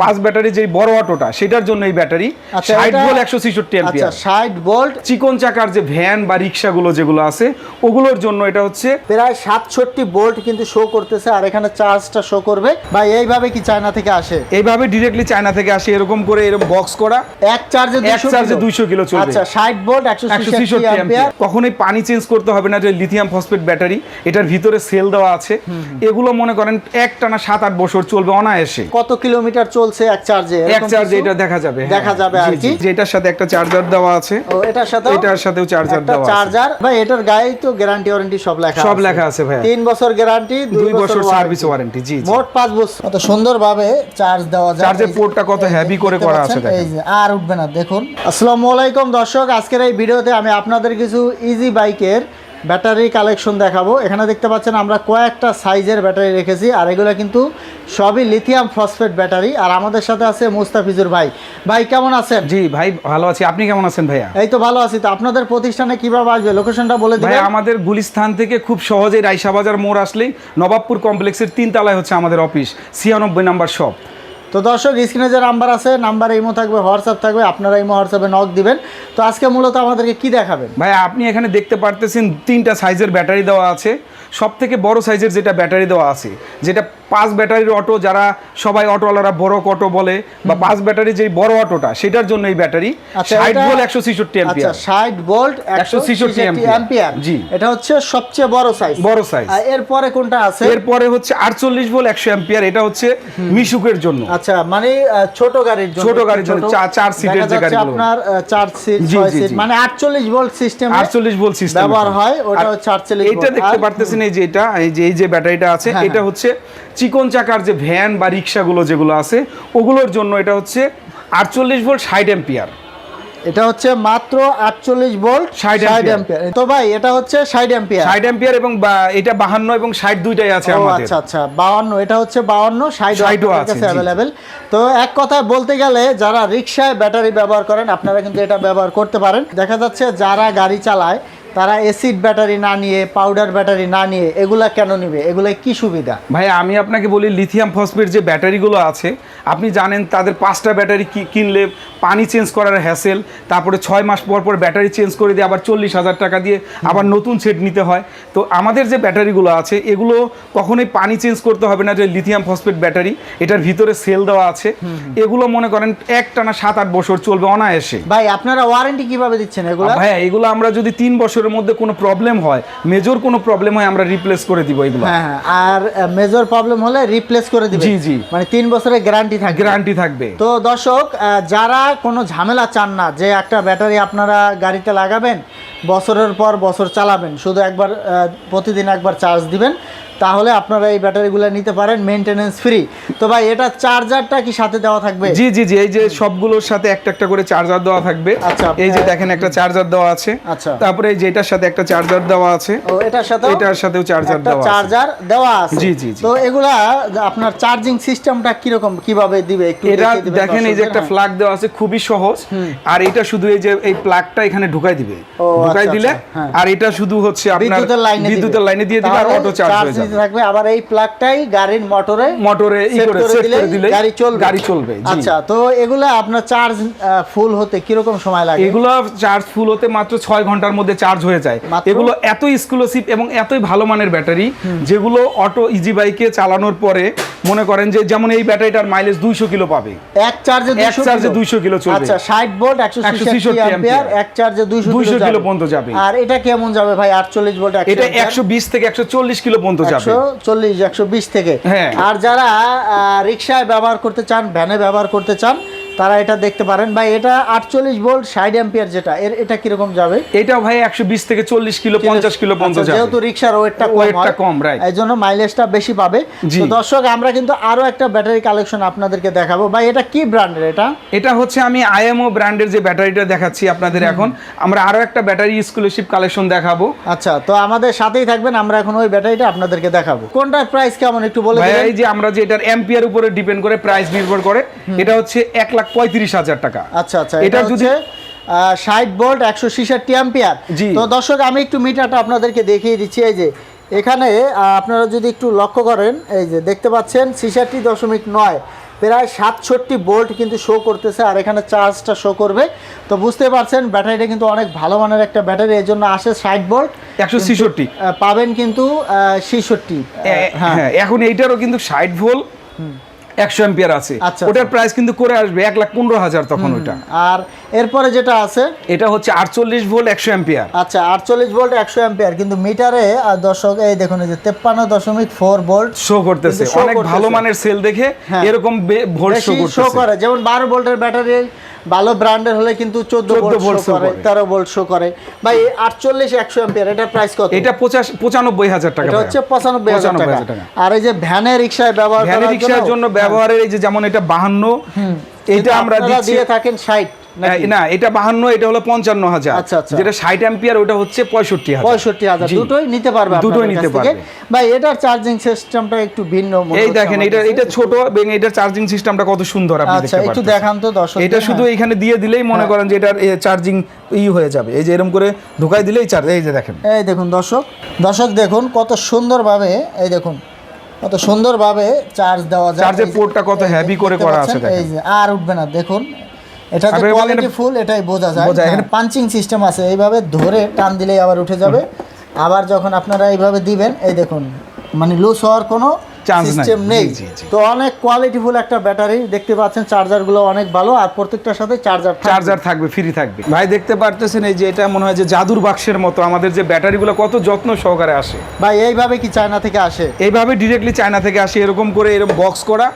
পাঁচ ব্যাটারি যে বড় অটোটা সেটার জন্য এই ব্যাটারি আচ্ছা, ষাট ভোল্ট একশো ছেষট্টি আচ্ছা অ্যাম্পিয়ার ষাট ভোল্ট চিকন চাকার যে ভ্যান বা রিক্সাগুলো যেগুলো আছে ওগুলোর জন্য এটা হচ্ছে প্রায় সাতষট্টি ভোল্ট কিন্তু শো করতেছে আর এখানে চার্জটা শো করবে। বা এইভাবে কি চায়না থেকে আসে? এইভাবে ডিরেক্টলি চায়না থেকে আসে এরকম করে এরকম বক্স করা। এক চার্জে এক চার্জে 200 কিলো। চলবে। আচ্ছা ষাট ভোল্ট একশো ছেষট্টি অ্যাম্পিয়ার কখনোই পানি চেঞ্জ করতে হবে না যে লিথিয়াম ফসফেট ব্যাটারি এটার ভিতরে সেল দেওয়া আছে। এগুলো মনে করেন এক টানা সাত আট বছর চলবে অনায়াসে। কত কিলোমিটার চলছে এক চার্জে এক চার্জে এটা দেখা যাবে হ্যাঁ। দেখা যাবে আর কি। এটার সাথে একটা চার্জার দেওয়া আছে। ও এটার সাথে এটার সাথেও চার্জার দেওয়া আছে। চার্জার ভাই এটার গায়ে তো গ্যারান্টি ওয়ারেন্টি সব লেখা সব লেখা আছে ভাইয়া। তিন বছর গ্যারান্টি দুই বছর সার্ভিস ওয়ারেন্টি জি মোট পাঁচ বছর। কত সুন্দর ভাবে চার্জ দেওয়া যায়। চার্জের পোর্টটা কত heavy করে করা আছে দেখেন। এই যে আর উঠবে না দেখুন। আসসালামু আলাইকুম দর্শক আজকের এই ভিডিওতে আমি আপনাদের কিছু ইজি বাইকের ব্যাটারি কালেকশন দেখাবো। এখানে দেখতে পাচ্ছেন আমরা কয়েকটা সাইজের ব্যাটারি রেখেছি আর এগুলো কিন্তু সবই লিথিয়াম ফসফেট ব্যাটারি। আর আমাদের সাথে আছে মুস্তাফিজুর ভাই। ভাই কেমন আছেন? জি ভাই ভালো আছি। আপনি কেমন আছেন ভাইয়া? এই তো ভালো আছি। তো আপনাদের প্রতিষ্ঠানে কীভাবে আসবে? লোকেশনটা বলে দিবেন। আমাদের গুলিস্থান থেকে খুব সহজে রাইসা বাজার মোড় আসলেই নবাবপুর কমপ্লেক্সের তিন তলায় হচ্ছে আমাদের অফিস ছিয়ানব্বই নাম্বার শপ তো দর্শক স্ক্রিনে যে নাম্বার আছে নাম্বার ইমো থাকবে হোয়াটসঅ্যাপ থাকবে, আপনারা ইমো হোয়াটসঅ্যাপে নক দিবেন। তো আজকে মূলত আমাদেরকে কি দেখাবেন? ভাই, আপনি এখানে দেখতে পারতেছেন তিনটা সাইজের ব্যাটারি দেওয়া আছে। সব থেকে বড় সাইজের যেটা ব্যাটারি দেওয়া আছে, যেটা পাঁচ ব্যাটারির অটো যারা সবাই অটোওয়ালারা বড় অটো বলে বা পাঁচ ব্যাটারি যে বড় অটোটা সেটার জন্য এই ব্যাটারি আচ্ছা, ষাট ভোল্ট একশো ছেষট্টি আচ্ছা অ্যাম্পিয়ার ষাট ভোল্ট একশো 166 ছেষট্টি অ্যাম্পিয়ার জি। এটা হচ্ছে সবচেয়ে বড় সাইজ বড় সাইজ এরপরে কোনটা আছে? এরপরে হচ্ছে আটচল্লিশ ভোল্ট একশো অ্যাম্পিয়ার এটা হচ্ছে মিশুকের জন্য। আচ্ছা মানে ছোট গাড়ির জন্য। ছোট গাড়ির জন্য, চার সিটের যে গাড়িগুলো। আপনার চার সিট ছয় সিট মানে আটচল্লিশ ভোল্ট সিস্টেম আটচল্লিশ ভোল্ট সিস্টেম ব্যবহার হয়, ওটা হচ্ছে 48 এটা দেখতে পারতেছেন এই যে এটা এই যে এই যে ব্যাটারিটা আছে হ্যাঁ, এটা হচ্ছে চিকন চাকার যে ভ্যান বা রিক্সাগুলো যেগুলো আছে ওগুলোর জন্য এটা হচ্ছে আটচল্লিশ ভোল্ট ষাট এম্পিয়ার এটা হচ্ছে মাত্র আটচল্লিশ ভোল্ট 60 ষাট। অ্যাম্পিয়ার। তো ভাই এটা হচ্ছে ষাট অ্যাম্পিয়ার। ষাট এম্পিয়ার এবং এটা বাহান্ন এবং ষাট দুইটাই আছে আমাদের। আচ্ছা আচ্ছা বাহান্ন এটা হচ্ছে বাহান্ন ষাট 60 ও আছে, অ্যাভেলেবেল তো এক কথায় বলতে গেলে যারা রিক্সায় ব্যাটারি ব্যবহার করেন আপনারা কিন্তু এটা ব্যবহার করতে পারেন। দেখা যাচ্ছে যারা গাড়ি চালায় তারা এসিড ব্যাটারি না নিয়ে পাউডার ব্যাটারি না নিয়ে এগুলা কেন নিবে? এগুলা কি সুবিধা? ভাই আমি আপনাকে বলি লিথিয়াম ফসফেট যে ব্যাটারিগুলো আছে আপনি জানেন তাদের পাঁচটা ব্যাটারি কি- কিনলে পানি চেঞ্জ করার হ্যাসেল তারপরে ছয় মাস পর পর ব্যাটারি চেঞ্জ করে দিয়ে আবার চল্লিশ হাজার টাকা দিয়ে আবার নতুন সেট নিতে হয়। তো আমাদের যে ব্যাটারিগুলো আছে এগুলো কখনোই পানি চেঞ্জ করতে হবে না যে লিথিয়াম ফসফেট ব্যাটারি এটার ভিতরে সেল দেওয়া আছে। এগুলো মনে করেন এক টানা সাত আট বছর চলবে অনায়াসে। ভাই আপনারা ওয়ারেন্টি কীভাবে দিচ্ছেন এগুলো? ভাইয়া এগুলো আমরা যদি তিন বছরের মধ্যে কোনো প্রবলেম হয় মেজর কোনো প্রবলেম হয় আমরা রিপ্লেস করে দিব এগুলো। হ্যাঁ হ্যাঁ আর মেজর প্রবলেম হলে রিপ্লেস করে দিব। জি, জি। মানে তিন বছরের গ্যারান্টি থাকবে। গ্যারান্টি থাকবে। তো দর্শক যারা কোনো ঝামেলা চান না যে একটা ব্যাটারি আপনারা গাড়িতে লাগাবেন বছরের পর বছর চালাবেন শুধু একবার প্রতিদিন একবার চার্জ দিবেন তাহলে আপনারা এই ব্যাটারিগুলো নিতে পারেন মেনটেনেন্স ফ্রি তো ভাই এটা চার্জারটা কি সাথে দেওয়া থাকবে? জি জি জি এই যে সবগুলোর সাথে একটা একটা করে চার্জার দেওয়া থাকবে। আচ্ছা, এই যে দেখেন একটা চার্জার দেওয়া আছে। আচ্ছা। তারপরে এই যে এটার সাথে একটা চার্জার দেওয়া আছে। ও এটার সাথে এটার সাথেও চার্জার দেওয়া আছে। চার্জার দেওয়া আছে। জি, জি। তো এগুলা আপনার চার্জিং সিস্টেমটা কীরকম কীভাবে দিবে একটু এটা দেখেন এই যে একটা? প্লাগ দেওয়া আছে খুবই সহজ। আর এটা শুধু এই যে এই প্লাগটা এখানে ঢুকাই দিবে। ঢুকাই আচ্ছা, দিলে আচ্ছা, হ্যাঁ। আর এটা শুধু হচ্ছে আপনার বিদ্যুতের লাইনে বিদ্যুতের লাইনে দিয়ে দিবে আর অটো চার্জ হয়ে নিতে যাবে থাকবে। আবার এই প্লাগটাই গাড়ির মোটরে মোটরে ই করে সেট করে দিলে গাড়ি চলবে। গাড়ি চলবে জি। আচ্ছা তো এগুলো আপনার চার্জ ফুল হতে কীরকম সময় লাগে? এগুলো চার্জ ফুল হতে মাত্র ছয় ঘণ্টার মধ্যে চার্জ হয়ে যায়। এগুলো এত এক্সক্লুসিভ এবং এতই ভালো মানের ব্যাটারি যেগুলো অটো ইজি বাইকে চালানোর পরে মনে করেন যে যেমন এই ব্যাটারিটার মাইলেজ দুইশো কিলো পাবে। এক চার্জে এক চার্জে 200 কিলো। চলবে। আচ্ছা 60 ভোল্ট 166 166 অ্যাম্পিয়ার এক চার্জে 200 200 কিলো পর্যন্ত যাবে। আর এটা কেমন যাবে ভাই? 48 ভোল্ট এটা একশো বিশ থেকে একশো চল্লিশ কিলো পর্যন্ত যাবে। 140 120 থেকে। হ্যাঁ। আর যারা রিক্সায় ব্যবহার করতে চান ভ্যানে ব্যবহার করতে চান তারা এটা দেখতে পারেন। ভাই এটা 48 ভোল্ট 60 অ্যাম্পিয়ার যেটা এর এটা কীরকম যাবে? এটাও ভাই একশো বিশ থেকে চল্লিশ কিলো পঞ্চাশ কিলো পর্যন্ত আচ্ছা, যেহেতু রিক্সার ওয়েটটা কম Weight টা হয়, কম, right. এই জন্য মাইলেজটা বেশি পাবে। তো দর্শক আমরা কিন্তু আরও একটা ব্যাটারি কালেকশন আপনাদেরকে দেখাবো। ভাই এটা কি ব্র্যান্ডের এটা? এটা হচ্ছে আমি আইএমও ব্র্যান্ডের যে ব্যাটারিটা দেখাচ্ছি আপনাদের এখন। আমরা আরও একটা ব্যাটারি স্কলারশিপ কালেকশন দেখাবো। আচ্ছা তো আমাদের সাথেই থাকবেন আমরা এখন ওই ব্যাটারিটা আপনাদেরকে দেখাবো। কোনটার প্রাইস কেমন একটু বলে এই যে আমরা যে এটার এম্পিয়ার উপরে ডিপেন্ড করে প্রাইস নির্ভর করে এটা হচ্ছে এক লাখ পঁয়ত্রিশ হাজার টাকা। আচ্ছা আচ্ছা এটা যদি- ষাট ভোল্ট একশো ছিষট্টি অ্যাম্পিয়ার। জি। তো দর্শক আমি একটু মিটারটা আপনাদেরকে দেখিয়ে দিচ্ছি। এই যে এখানে আপনারা যদি একটু লক্ষ্য করেন এই যে দেখতে পাচ্ছেন ছিষট্টি দশমিক নয় প্রায় সাতষট্টি বোল্ট কিন্তু শো করতেছে আর এখানে চার্জটা শো করবে। তো বুঝতে পারছেন ব্যাটারিটা কিন্তু অনেক ভালো মানের একটা ব্যাটারি এর জন্য আসে ষাট বোল্ট একশো ছিষট্টি। পাবেন কিন্তু ছেষট্টি। হ্যাঁ। হ্যাঁ এখন এইটারও কিন্তু ষাট ভোল একশো এম্পিয়ার আছে আচ্ছা, ওটার আচ্ছা। প্রাইস কিন্তু করে আসবে এক লাখ পনেরো হাজার তখন ওটা আর এরপরে যেটা আছে এটা হচ্ছে আটচল্লিশ ভোল একশো এম্পিয়ার আচ্ছা আটচল্লিশ ভোল্ট একশো অ্যাম্পিয়ার কিন্তু মিটারে আর দর্শক এই দেখুন এই যে তেপ্পান্ন দশমিক ফোর ভোল্ট শো করতেছে অনেক ভালো মানের সেল দেখে হ্যাঁ। এরকম ভোল্ট শো শো করে যেমন বারো ভোল্টের ব্যাটারি ভালো ব্র্যান্ডের হলে কিন্তু চোদ্দ ভোল্ট শো করে। তেরো ভোল্ট শো করে ভাই আটচল্লিশ একশো অ্যাম্পিয়ার এটার প্রাইস কত এটা পঁচাশ পঁচানব্বই হাজার টাকা এটা হচ্ছে পঁচানব্বই হাজার টাকা। আর এই যে ভ্যানে রিক্সায় ব্যবহার ভ্যান রিক্সার জন্য। ব্যবহারের এই যে যেমন এটা বাহান্ন এটা আমরা দিয়ে থাকেন ষাট না এটা বাহান্ন এটা হলো পঞ্চান্ন হাজার। আচ্ছা, আচ্ছা। যেটা ষাট অ্যাম্পিয়ার ওটা হচ্ছে পঁয়ষট্টি পঁয়ষট্টি হাজার। দুটোই নিতে পারবে দুটোই নিতে পারবে। ভাই এটার চার্জিং সিস্টেমটা একটু ভিন্ন এই দেখেন এটা এটা ছোট এবং এটার চার্জিং সিস্টেমটা কত সুন্দর আপনি আচ্ছা একটু দেখান তো দর্শক এটা শুধু এখানে দিয়ে দিলেই মনে করেন যে এটার চার্জিং ই হয়ে যাবে। এই যে এরকম করে ঢুকাই দিলেই চার্জ এই যে দেখেন। এই দেখুন দর্শক। দর্শক দেখুন কত সুন্দরভাবে এই দেখুন। কত সুন্দরভাবে চার্জ দেওয়া যায়। চার্জের এই যে- পোর্টটা কত হেভি করে করা আছে এই যে আর উঠবে না দেখুন। এটা যে আবার কোয়ালিটি ফুল এটাই বোঝা যায়। এখানে পাঞ্চিং সিস্টেম আছে। এইভাবে ধরে টান দিলেই আবার উঠে যাবে। আবার যখন আপনারা এইভাবে দিবেন এই দেখুন মানে লুজ হওয়ার কোনো। সিস্টেম নেই। তো অনেক কোয়ালিটিফুল একটা ব্যাটারি দেখতে পাচ্ছেন চার্জারগুলো অনেক ভালো আর প্রত্যেকটার সাথে চার্জার চার্জার থাকবে ফ্রি থাকবে। ভাই দেখতে পারতেছেন এই যে এটা মনে হয় যে জাদুর বাক্সের মতো। আমাদের যে ব্যাটারিগুলো কত যত্ন সহকারে আসে। ভাই এইভাবে কি চায়না থেকে আসে? এইভাবে ডিরেক্টলি চায়না থেকে আসে এরকম করে এরকম বক্স করা।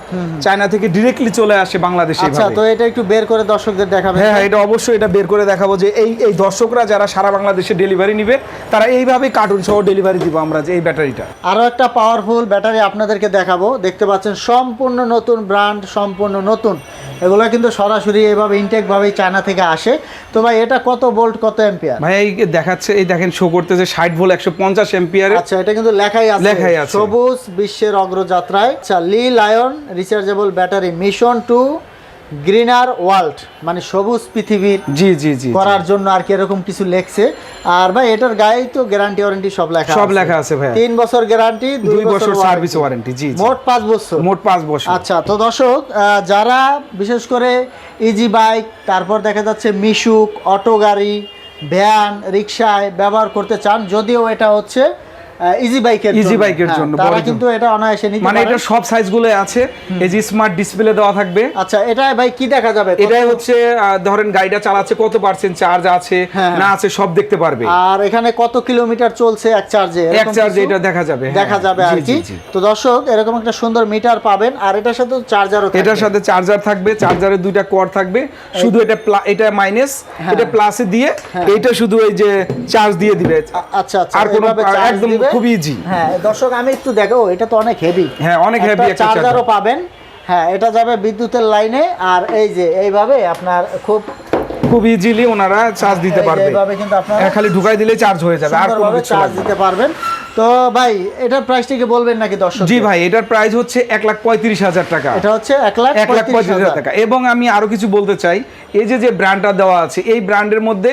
চায়না থেকে ডিরেক্টলি চলে আসে বাংলাদেশে আচ্ছা তো এটা একটু বের করে দর্শকদের দেখাবেন। হ্যাঁ হ্যাঁ এটা অবশ্যই এটা বের করে দেখাবো যে এই এই দর্শকরা যারা সারা বাংলাদেশে ডেলিভারি নিবে তারা এইভাবে কার্টুন সহ ডেলিভারি দিব আমরা যে এই ব্যাটারিটা আরও একটা পাওয়ারফুল ব্যাটারি আপনাদেরকে দেখাবো। দেখতে পাচ্ছেন সম্পূর্ণ নতুন ব্র্যান্ড সম্পূর্ণ নতুন। এগুলো কিন্তু সরাসরি এভাবে ইনটেকভাবেই চায়না থেকে আসে। তো ভাই এটা কত ভোল্ট কত এম্পিয়ার ভাই এই দেখাচ্ছে এই দেখেন শো করতেছে ষাট ভোল্ট একশো পঞ্চাশ এম্পিয়ার আচ্ছা এটা কিন্তু লেখাই আছে। লেখাই আছে। সবুজ বিশ্বের অগ্রযাত্রায়। আচ্ছা Li ion rechargeable battery mission to greener world মানে সবুজ পৃথিবীর জি জি জি করার জন্য আর কি এরকম কিছু লেখছে। আর ভাই এটার গায়ে তো গ্যারান্টি ওয়ারেন্টি সব লেখা সব লেখা আছে ভাইয়া। তিন বছর গ্যারান্টি দুই বছর সার্ভিস ওয়ারেন্টি জি মোট পাঁচ বছর। মোট পাঁচ বছর। আচ্ছা তো দর্শক যারা বিশেষ করে ইজি বাইক তারপর দেখা যাচ্ছে মিশুক অটো গাড়ি ভ্যান রিক্সায় ব্যবহার করতে চান যদিও এটা হচ্ছে ইজি বাইকের bike এর জন্য, তারা কিন্তু এটা অনায়াসে নিতে মানে এটা সব সাইজগুলো আছে। এই যে স্মার্ট ডিসপ্লে দেওয়া থাকবে। আচ্ছা এটা ভাই কি দেখা যাবে? এটাই হচ্ছে ধরেন গাড়িটা চালাচ্ছে কত পার্সেন্ট চার্জ আছে হ্যাঁ। না আছে সব দেখতে পারবে। আর এখানে কত কিলোমিটার চলছে এক চার্জে এক চার্জে এটা দেখা যাবে হ্যাঁ। দেখা যাবে আর কি। তো দর্শক এরকম একটা সুন্দর মিটার পাবেন আর এটার সাথে চার্জারও এটার সাথে চার্জার থাকবে চার্জারের দুইটা কর্ড থাকবে। শুধু এটা এটা মাইনাস হ্যাঁ। এটা প্লাসে দিয়ে এইটা শুধু এই যে চার্জ দিয়ে দিবে। আচ্ছা আচ্ছা আর কোনো একদম দিবে। খুব easy। হ্যাঁ দর্শক আমি একটু দেখো এটা তো অনেক হেভি হ্যাঁ, অনেক একটা চার্জারও পাবেন। হ্যাঁ এটা যাবে বিদ্যুতের লাইনে আর এই যে এইভাবে আপনার খুব খুব ইজিলি ওনারা চার্জ দিতে পারবে। এইভাবে কিন্তু আপনারা হ্যাঁ, খালি ঢুকাই দিলে চার্জ হয়ে যাবে আর কোনো কিছু চার্জ দিতে পারবেন। তো ভাই এটার প্রাইসটা কি বলবেন নাকি দর্শক জি ভাই এটার প্রাইস হচ্ছে এক লাখ পঁয়ত্রিশ হাজার টাকা। এটা হচ্ছে এক লাখ এক লাখ পঁয়ত্রিশ হাজার। টাকা। এবং আমি আরও কিছু বলতে চাই এই যে যে ব্র্যান্ডটা দেওয়া আছে এই ব্র্যান্ডের মধ্যে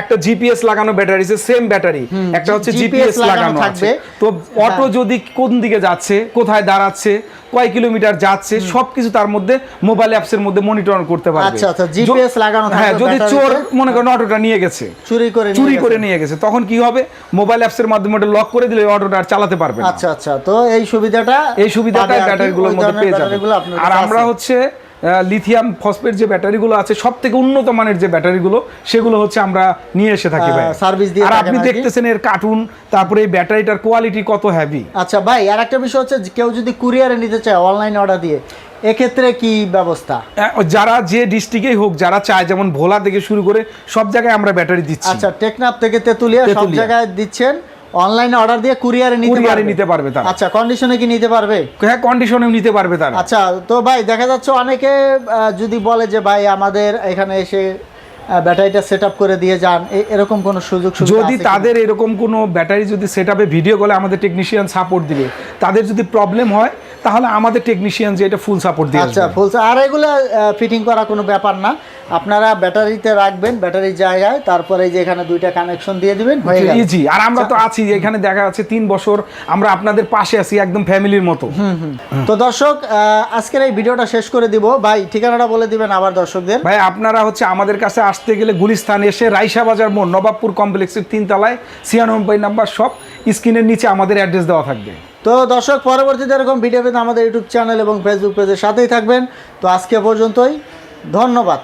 একটা জিপিএস লাগানো ব্যাটারি আছে সেম ব্যাটারি একটা হচ্ছে জিপিএস লাগানো থাকবে। থাকবে। তো অটো হ্যাঁ। যদি কোন দিকে যাচ্ছে কোথায় দাঁড়াচ্ছে কয় কিলোমিটার যাচ্ছে সবকিছু তার মধ্যে মোবাইল অ্যাপস এর মধ্যে মনিটর করতে পারবে। আচ্ছা, আচ্ছা, GPS লাগানো হ্যাঁ যদি চোর মনে করেন অটোটা নিয়ে গেছে চুরি করে চুরি করে নিয়ে গেছে তখন কি হবে? মোবাইল অ্যাপস এর মাধ্যমে ওটা লক করে দিলে অটোটা আর চালাতে পারবে না। আচ্ছা আচ্ছা তো এই সুবিধাটা এই সুবিধাটা ব্যাটারিগুলোর মধ্যে পেয়ে যাবে। আর আমরা হচ্ছে লিথিয়াম ফসফেট যে ব্যাটারিগুলো আছে সব থেকে উন্নত মানের যে ব্যাটারিগুলো সেগুলো হচ্ছে আমরা নিয়ে এসে থাকি ভাই আহ, দিয়ে আর আপনি দেখতেছেন এর কার্টুন তারপরে এই ব্যাটারিটার কোয়ালিটি কত হেভি আচ্ছা ভাই আর একটা বিষয় হচ্ছে কেউ যদি কুরিয়ারে নিতে চায় অনলাইন অর্ডার দিয়ে এক্ষেত্রে কি ব্যবস্থা? যারা যে ডিস্ট্রিক্টেই হোক যারা চায় যেমন ভোলা থেকে শুরু করে সব জায়গায় আমরা ব্যাটারি দিচ্ছি। আচ্ছা টেকনাফ থেকে তেতুলিয়া সব জায়গায় দিচ্ছেন। অনলাইনে অর্ডার দিয়ে কুরিয়ারে নিতে পারবে। নিতে পারবে তারা। আচ্ছা কন্ডিশনে কি নিতে পারবে? হ্যাঁ কন্ডিশনেও নিতে পারবে তারা। আচ্ছা তো ভাই দেখা যাচ্ছে অনেকে যদি বলে যে ভাই আমাদের এখানে এসে ব্যাটারিটা সেট আপ করে দিয়ে যান এরকম কোনো সুযোগ যদি তাদের এরকম কোনো ব্যাটারি যদি সেট আপে ভিডিও করে আমাদের টেকনিশিয়ান সাপোর্ট দিবে তাদের যদি প্রবলেম হয় তাহলে আমাদের টেকনিশিয়ান যে এটা ফুল সাপোর্ট দিয়ে আচ্ছা ফুল আর এগুলো ফিটিং করা কোনো ব্যাপার না। আপনারা ব্যাটারিতে রাখবেন ব্যাটারির জায়গায় তারপরে যে এখানে দুইটা কানেকশন দিয়ে দিবেন হয়ে গেল। ইজি আর আমরা তো আছি এখানে দেখা যাচ্ছে তিন বছর আমরা আপনাদের পাশে আছি একদম ফ্যামিলির মতো। তো দর্শক আজকের এই ভিডিওটা শেষ করে দিব। ভাই ঠিকানাটা বলে দিবেন আবার দর্শকদের। ভাই আপনারা হচ্ছে আমাদের কাছে আসতে গেলে গুলিস্তান এসে রাইসা বাজার মোড় নবাবপুর কমপ্লেক্সের তিনতলায় ছিয়ানব্বই নাম্বার সব স্ক্রিনের নিচে আমাদের অ্যাড্রেস দেওয়া থাকবে। তো দর্শক, পরবর্তীতে এরকম ভিডিও পেতে আমাদের ইউটিউব চ্যানেল এবং ফেসবুক পেজের সাথেই থাকবেন। তো আজকে পর্যন্তই, ধন্যবাদ।